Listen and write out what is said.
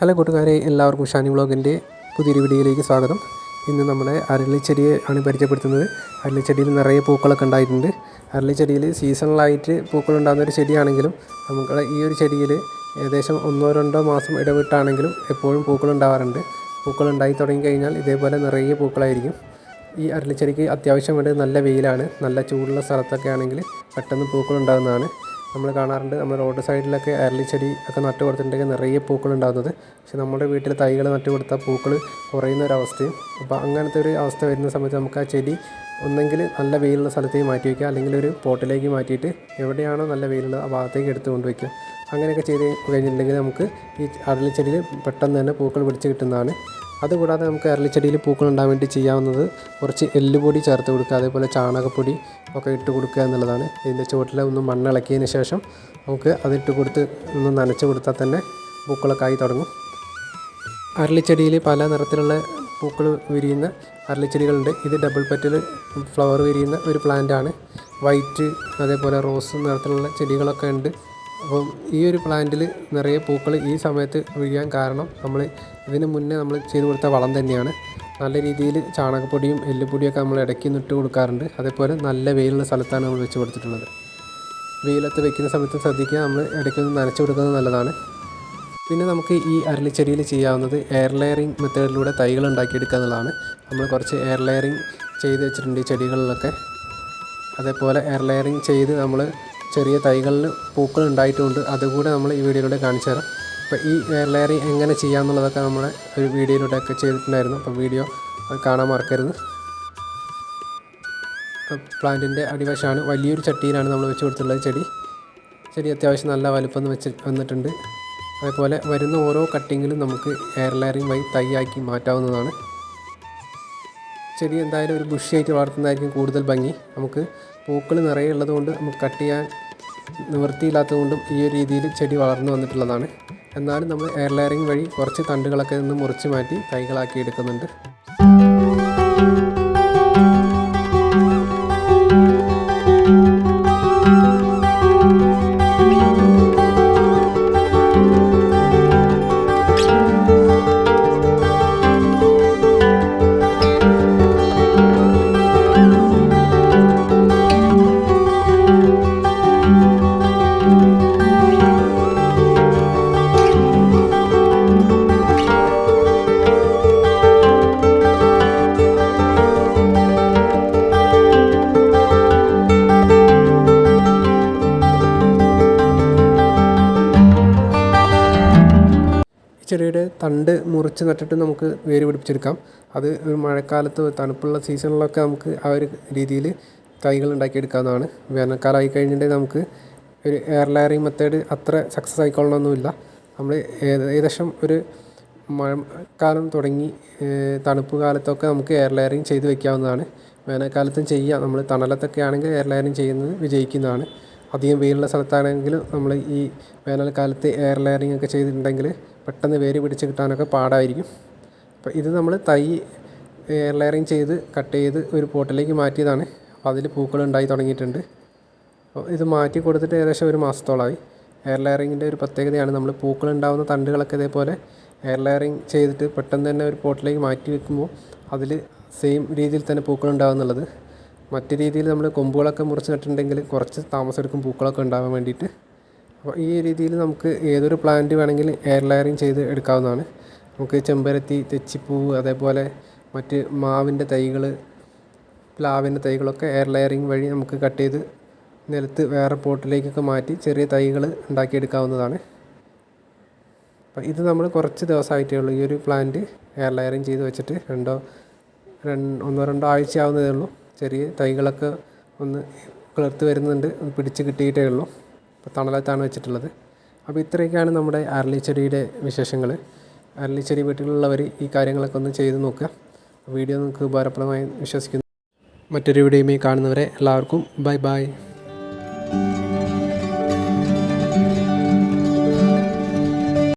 Hello കൂട്ടുകാരെ എല്ലാവർക്കും ഷാനി വ്ളോഗിന്റെ പുതിയൊരു വീഡിയോയിലേക്ക് സ്വാഗതം. ഇന്ന് നമ്മുടെ അരളിച്ചെടിയെ ആണ് പരിചയപ്പെടുത്തുന്നത്. അരളിച്ചെടിയിൽ നിറയെ പൂക്കളൊക്കെ ഉണ്ടായിട്ടുണ്ട്. അരളിച്ചെടിയിൽ സീസണലായിട്ട് പൂക്കൾ ഉണ്ടാകുന്ന ഒരു ചെടിയാണെങ്കിലും നമുക്ക് ഈ ഒരു ചെടിയിൽ ഏകദേശം ഒന്നോ രണ്ടോ മാസം ഇടവിട്ടാണെങ്കിലും എപ്പോഴും പൂക്കൾ ഉണ്ടാവാറുണ്ട് പൂക്കൾ ഉണ്ടായി തുടങ്ങി കഴിഞ്ഞാൽ ഇതേപോലെ നിറയെ പൂക്കളായിരിക്കും. ഈ അരളിച്ചെടിക്ക് അത്യാവശ്യം വേണ്ടത് നല്ല വെയിലാണ്. നല്ല ചൂടുള്ള സ്ഥലത്തൊക്കെ ആണെങ്കിൽ പെട്ടെന്ന് പൂക്കൾ ഉണ്ടാകുന്നതാണ് നമ്മൾ കാണാറുണ്ട്. നമ്മൾ റോഡ് സൈഡിലൊക്കെ അരളിച്ചെടി ഒക്കെ നട്ടു കൊടുത്തിട്ടുണ്ടെങ്കിൽ നിറയെ പൂക്കൾ ഉണ്ടാകുന്നത്. പക്ഷെ നമ്മുടെ വീട്ടിൽ തൈകൾ നട്ടു കൊടുത്താൽ പൂക്കൾ കുറയുന്ന ഒരു അവസ്ഥയും. അപ്പോൾ അങ്ങനത്തെ ഒരു അവസ്ഥ വരുന്ന സമയത്ത് നമുക്ക് ആ ചെടി ഒന്നെങ്കിൽ നല്ല വെയിലുള്ള സ്ഥലത്തേക്ക് മാറ്റി വയ്ക്കുക. അല്ലെങ്കിൽ ഒരു പോട്ടിലേക്ക് മാറ്റിയിട്ട് എവിടെയാണോ നല്ല വെയിലുള്ളത് ആ ഭാഗത്തേക്ക് എടുത്ത് കൊണ്ടുവയ്ക്കുക അങ്ങനെയൊക്കെ ചെയ്ത് കഴിഞ്ഞിട്ടുണ്ടെങ്കിൽ നമുക്ക് ഈ അരളിച്ചെടിയിൽ പെട്ടെന്ന് തന്നെ പൂക്കൾ പിടിച്ച് കിട്ടുന്നതാണ്. അതുകൂടാതെ നമുക്ക് അരളിച്ചെടിയിൽ പൂക്കൾ ഉണ്ടാകാൻ വേണ്ടി ചെയ്യാവുന്നത് കുറച്ച് എല്ലുപൊടി ചേർത്ത് കൊടുക്കുക അതേപോലെ ചാണകപ്പൊടി ഒക്കെ ഇട്ട് കൊടുക്കുക എന്നുള്ളതാണ്. ഇതിന്റെ ചുവട്ടിൽ ഒന്ന് മണ്ണിളക്കിയതിന് ശേഷം നമുക്ക് അതിട്ട് കൊടുത്ത് ഒന്ന് നനച്ച് കൊടുത്താൽ തന്നെ പൂക്കളൊക്കെ ആയി തുടങ്ങും. അരളിച്ചെടിയിൽ പല നിറത്തിലുള്ള പൂക്കൾ വിരിയുന്ന അരളിച്ചെടികളുണ്ട്. ഇത് ഡബിൾ പെറ്റൽ ഫ്ലവർ വിരിയുന്ന ഒരു പ്ലാന്റ് ആണ് വൈറ്റ് അതേപോലെ റോസ് നിറത്തിലുള്ള ചെടികളൊക്കെ ഉണ്ട്. അപ്പം ഈ ഒരു പ്ലാന്റിൽ നിറയെ പൂക്കൾ ഈ സമയത്ത് വിരിയാൻ കാരണം നമ്മൾ ഇതിന് മുന്നേ നമ്മൾ ചെയ്തു കൊടുത്ത വളം തന്നെയാണ്. നല്ല രീതിയിൽ ചാണകപ്പൊടിയും എല്ലുപൊടിയൊക്കെ നമ്മൾ ഇടയ്ക്ക് നിട്ട് കൊടുക്കാറുണ്ട്. അതേപോലെ നല്ല വെയിലുള്ള സ്ഥലത്താണ് നമ്മൾ വെച്ച് കൊടുത്തിട്ടുള്ളത്. വെയിലത്ത് വെക്കുന്ന സമയത്ത് ശ്രദ്ധിക്കുക. നമ്മൾ ഇടയ്ക്കൊന്ന് നനച്ചു കൊടുക്കുന്നത് നല്ലതാണ്. പിന്നെ നമുക്ക് ഈ അരളിച്ചെടിയിൽ ചെയ്യാവുന്നത് എയർ ലെയറിങ് മെത്തേഡിലൂടെ തൈകൾ ഉണ്ടാക്കിയെടുക്കുക എന്നുള്ളതാണ്. നമ്മൾ കുറച്ച് എയർ ലെയറിങ് ചെയ്ത് വെച്ചിട്ടുണ്ട് ഈ ചെടികളിലൊക്കെ. അതേപോലെ എയർ ലെയറിങ് ചെയ്ത് നമ്മൾ ചെറിയ തൈകളിൽ പൂക്കൾ ഉണ്ടായിട്ടുമുണ്ട് അതുകൂടെ നമ്മൾ ഈ വീഡിയോയിലൂടെ കാണിച്ചു തരാം. അപ്പോൾ ഈ ലെയറിങ് എങ്ങനെ ചെയ്യാമെന്നുള്ളതൊക്കെ നമ്മൾ ഒരു വീഡിയോയിലൂടെയൊക്കെ ചെയ്തിട്ടുണ്ടായിരുന്നു. അപ്പോൾ വീഡിയോ കാണാൻ മറക്കരുത്. പ്ലാന്റിന്റെ അടിവശമാണ് വലിയൊരു ചട്ടിയിലാണ് നമ്മൾ വെച്ച് കൊടുത്തിട്ടുള്ളത് ചെടി. ചെടി അത്യാവശ്യം നല്ല വലുപ്പം വെച്ച് വന്നിട്ടുണ്ട്. അതേപോലെ വരുന്ന ഓരോ കട്ടിങ്ങിലും നമുക്ക് എയർ ലെയറിങ് വഴി തൈയാക്കി മാറ്റാവുന്നതാണ്. ചെടി എന്തായാലും ഒരു ബുഷിയായിട്ട് വളർത്തുന്നതായിരിക്കും കൂടുതൽ ഭംഗി. നമുക്ക് പൂക്കൾ നിറയെ ഉള്ളതുകൊണ്ട് നമുക്ക് കട്ട് ചെയ്യാൻ നിവൃത്തിയില്ലാത്തതുകൊണ്ടും ഈ ഒരു രീതിയിൽ ചെടി വളർന്നു വന്നിട്ടുള്ളതാണ്. എന്നാലും നമ്മൾ എയർ ലെയറിങ് വഴി കുറച്ച് തണ്ടുകളൊക്കെ നിന്ന് മുറിച്ച് മാറ്റി തൈകളാക്കി എടുക്കുന്നുണ്ട്. ചെടിയുടെ തണ്ട് മുറിച്ച് നട്ടിട്ട് നമുക്ക് വേര് പിടിപ്പിച്ചെടുക്കാം. അത് ഒരു മഴക്കാലത്ത് തണുപ്പുള്ള സീസണിലൊക്കെ നമുക്ക് ആ ഒരു രീതിയിൽ തൈകൾ ഉണ്ടാക്കിയെടുക്കാവുന്നതാണ്. വേനൽക്കാലമായി കഴിഞ്ഞിട്ടുണ്ടെങ്കിൽ നമുക്ക് ഒരു എയർ ലെയറിങ് മെത്തേഡ് അത്ര സക്സസ് ആയിക്കൊള്ളണമെന്നില്ല. നമ്മൾ ഏകദേശം ഒരു മഴക്കാലം തുടങ്ങി തണുപ്പ് കാലത്തൊക്കെ നമുക്ക് എയർ ലെയറിങ് ചെയ്ത് വെക്കാവുന്നതാണ്. വേനൽക്കാലത്തും ചെയ്യാം. നമ്മൾ തണലത്തൊക്കെ ആണെങ്കിൽ എയർ ലെയറിങ് ചെയ്യുന്നത് വിജയിക്കുന്നതാണ്. അധികം വെയിലുള്ള സ്ഥലത്താണെങ്കിലും നമ്മൾ ഈ വേനൽക്കാലത്ത് എയർ ലെയറിങ് ഒക്കെ ചെയ്തിട്ടുണ്ടെങ്കിൽ പെട്ടെന്ന് വേര് പിടിച്ച് കിട്ടാനൊക്കെ പാടായിരിക്കും. അപ്പോൾ ഇത് നമ്മൾ തൈ എയർ ലെയറിങ് ചെയ്ത് കട്ട് ചെയ്ത് ഒരു പോട്ടിലേക്ക് മാറ്റിയതാണ്. അപ്പോൾ അതിൽ പൂക്കൾ ഉണ്ടായി തുടങ്ങിയിട്ടുണ്ട്. അപ്പോൾ ഇത് മാറ്റി കൊടുത്തിട്ട് ഏകദേശം ഒരു മാസത്തോളമായി. എയർ ലെയറിങ്ങിന്റെ ഒരു പ്രത്യേകതയാണ് നമ്മൾ പൂക്കൾ ഉണ്ടാകുന്ന തണ്ടുകളൊക്കെ ഇതേപോലെ എയർ ലെയറിങ് ചെയ്തിട്ട് പെട്ടെന്ന് തന്നെ ഒരു പോട്ടിലേക്ക് മാറ്റി വെക്കുമ്പോൾ അതിൽ സെയിം രീതിയിൽ തന്നെ പൂക്കൾ ഉണ്ടാകുന്നുള്ളത് മറ്റു രീതിയിൽ നമ്മൾ കൊമ്പുകളൊക്കെ മുറിച്ച് നട്ടിട്ടുണ്ടെങ്കിൽ കുറച്ച് താമസം എടുക്കും പൂക്കളൊക്കെ ഉണ്ടാകാൻ വേണ്ടിയിട്ട്. അപ്പോൾ ഈ രീതിയിൽ നമുക്ക് ഏതൊരു പ്ലാന്റ് വേണമെങ്കിലും എയർ ലെയറിങ് ചെയ്ത് എടുക്കാവുന്നതാണ്. നമുക്ക് ചെമ്പരത്തി തെച്ചിപ്പൂവ് അതേപോലെ മറ്റ് മാവിന്റെ തൈകൾ പ്ലാവിന്റെ തൈകളൊക്കെ എയർ ലെയറിങ് വഴി നമുക്ക് കട്ട് ചെയ്ത് നിലത്ത് വേറെ പോട്ടിലേക്കൊക്കെ മാറ്റി ചെറിയ തൈകൾ ഉണ്ടാക്കിയെടുക്കാവുന്നതാണ്. അപ്പം ഇത് നമ്മൾ കുറച്ച് ദിവസമായിട്ടേ ഉള്ളൂ ഈ ഒരു പ്ലാന്റ് എയർ ലെയറിങ് ചെയ്ത് വെച്ചിട്ട്. രണ്ടോ ഒന്നോ രണ്ടോ ആഴ്ച ആവുന്നതേ ഉള്ളൂ. ചെറിയ തൈകളൊക്കെ ഒന്ന് കിളിർത്ത് വരുന്നുണ്ട് പിടിച്ച് കിട്ടിയിട്ടേ ഉള്ളൂ. തണലത്താണ് വെച്ചിട്ടുള്ളത്. അപ്പോൾ ഇത്രയൊക്കെയാണ് നമ്മുടെ അരളിച്ചെടിയുടെ വിശേഷങ്ങൾ. അരളിച്ചെടി വീട്ടിലുള്ളവർ ഈ കാര്യങ്ങളൊക്കെ ഒന്ന് ചെയ്ത് നോക്കുക. വീഡിയോ നിങ്ങൾക്ക് ഉപകാരപ്രദമായി വിശ്വസിക്കുന്നു. മറ്റൊരു വീഡിയോയുമായി കാണുന്നവരെ എല്ലാവർക്കും ബൈ ബൈ.